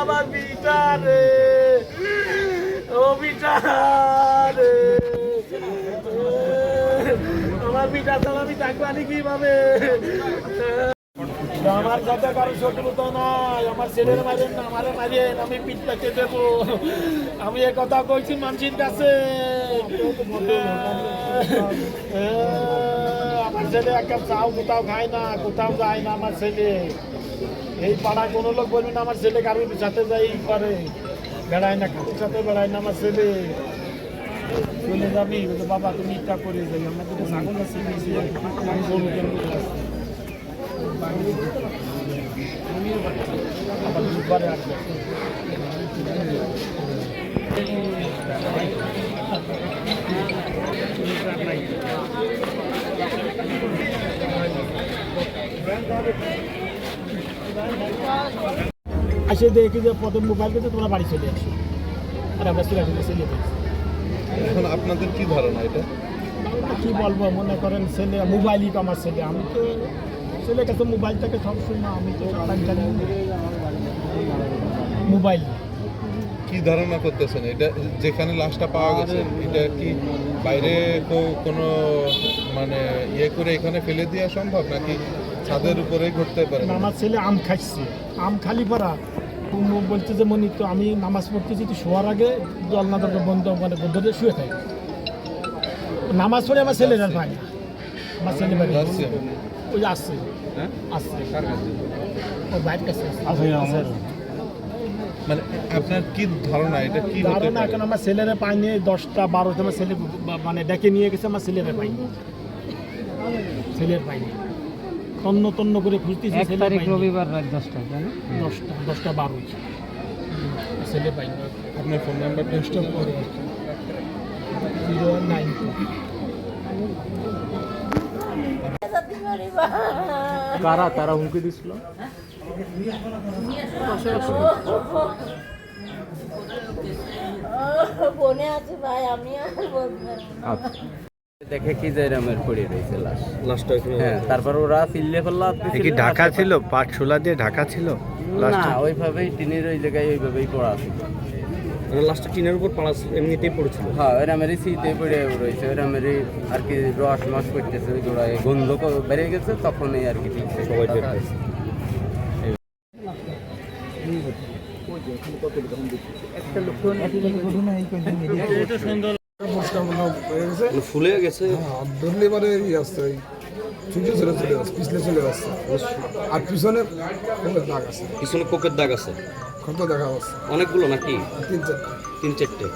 আমার বিটা রে ও বিটা রে আমার বিটা তো আমি থাকব আনি কীভাবে? আমার সাথে কারও শত্রুতা নাই, আমার ছেলের মারেন না, আমারে মারেন, আমি পিঠটা কেটে দেবো। আমি এ কথা কইছি মানুষের কাছে। ছেলে একটা চাও কোথাও খায় না, কোথাও যায় না আমার ছেলে। এই পাড়ায় কোনো লোক বলবে না, আমার ছেলে কারোর সাথে যাই করে বেড়ায় না, কারোর সাথে বেড়ায় না আমার ছেলে। চলে যাবি বাবা, তুমি ইটা করে যাই আমার দুটো ছাগল আছে আসে দেখি যে প্রথম মোবাইল কিন্তু তোমরা বাড়ি চলে আসো। আর আমরা চলে আসি চলে এখন আপনাদের কি ধারণা এটা? কি বলব মনে করেন ছেলে মোবাইলই তো আমার ছেলে। আমি তো ছেলের কাছে মোবাইল থেকে সবসময় না আমি তো মোবাইল কি ধারণা করতেছেন? এটা যেখানে লাশটা পাওয়া গেছে এটা কি বাইরে কোনো মানে ইয়ে করে এখানে ফেলে দেওয়া সম্ভব? নাকি ছাদের উপরে ঘটতে পারে? আমার ছেলে আম খাচ্ছে আম খালি পারা বলছে যে মনি তো আমি নামাজ পড়তেছি তো শোয়ার আগে দলনা দরজা বন্ধ মানে ধরে শুয়ে থাকি। নামাজ পড়ে আমার ছেলে আর ভাই। আমার ছেলে বাড়ি। ওই আসছে আসছে ও বাইরের কাছে? আসছে। মানে আপনার কি ধারণা? এটা কি হতে ধারণা পারে? এখন আমার ছেলেরা পাইনি দশটা বারোটা আমার ছেলে মানে ডেকে নিয়ে গেছে আমার ছেলেরা পাইনি। ছেলের পাইনি। তন্ন তন্ন করে খুঁজতেছি ছেলে তারিখ পাইনি। রবিবার রাত দশটায় তাই না? দশটা দশটা বারো। ছেলে পাইনি। আপনার ফোন নাম্বার দশটা পরে জিরো নাইন কারা তারা হুমকি দিছিল? দেখে কি যে পড়ে রয়েছে লাশ। লাস্টটা হ্যাঁ তারপর ওরা চিল্লে করল আপনি কি ঢাকা ছিল? পাটশোলা দিয়ে ঢাকা ছিল? না ওইভাবেই টিনের ওই জায়গায় ওইভাবেই পড়া ছিল লাস্টে টিনের উপর এমনিতেই পড়েছিল? হ্যাঁ শীতে পড়ে রয়েছে আর কি রস মাস করতেছে ওই গোড়ায় গন্ধ বেড়ে গেছে তখনই আর কি ঠিক সবাই ফুলে গেছে ধরলে এবারে ইয়ে আসছে ছুটে চলে চলে আসছে পিছলে চলে আসছে আর পিছনে কোকের দাগ আছে। পিছনে কোকের দাগ আছে? কত দেখা যাচ্ছে অনেকগুলো নাকি? তিন চারটে। তিন চারটে।